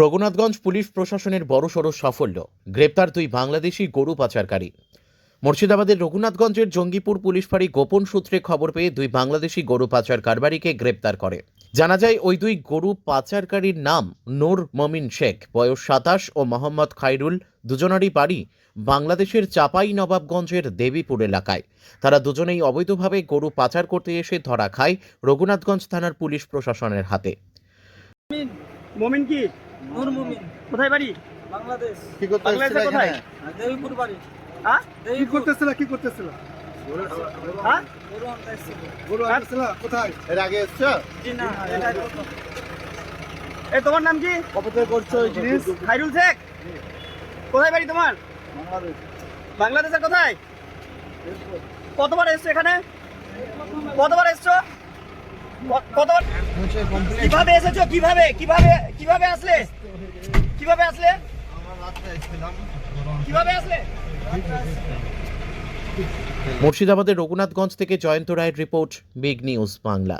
Raghunathganj police প্রশাসনের বড়সড় সাফল্য। গ্রেপ্তার দুই বাংলাদেশি গরু পাচারকারী। মুর্শিদাবাদের রঘুনাথগঞ্জের জঙ্গিপুর পুলিশ ফাঁড়ি গোপন সূত্রে খবর পেয়ে দুই বাংলাদেশি গরু পাচার কারবারিকে গ্রেপ্তার করে। জানা যায়, ওই দুই গরু পাচারকারীর নাম নূর মমিন শেখ, বয়স সাতাশ ও মোহাম্মদ খাইরুল দুজনারই বাড়ি বাংলাদেশের চাপাই নবাবগঞ্জের দেবীপুর এলাকায়। তারা দুজনেই অবৈধভাবে গরু পাচার করতে এসে ধরা খায় রঘুনাথগঞ্জ থানার পুলিশ প্রশাসনের হাতে। মমিন কি? নূর মুমিন। কোথায় বাড়ি? বাংলাদেশ। কি করতে বাংলাদেশে কোথায়? দেবীপুর বাড়ি। হ্যাঁ? কি করতেছিল কি করতেছিল? হ্যাঁ? গরু আনতে গরু আনতেছিল কোথায়? এর আগে এসছো? জি না এটাই প্রথম। তোমার নাম কি? কবে করছ জিনিস খাইরুল শেখ? কোথায় বাড়ি তোমার? বাংলাদেশের কোথায়? কতবার এসছো এখানে? কতবার এসছো? কীভাবে এসেছ? কীভাবে? কীভাবে? কীভাবে আসলে? কীভাবে আসলে? কীভাবে আসলে? মুর্শিদাবাদের রঘুনাথগঞ্জ থেকে জয়ন্ত রায়ের রিপোর্ট বিগ নিউজ বাংলা।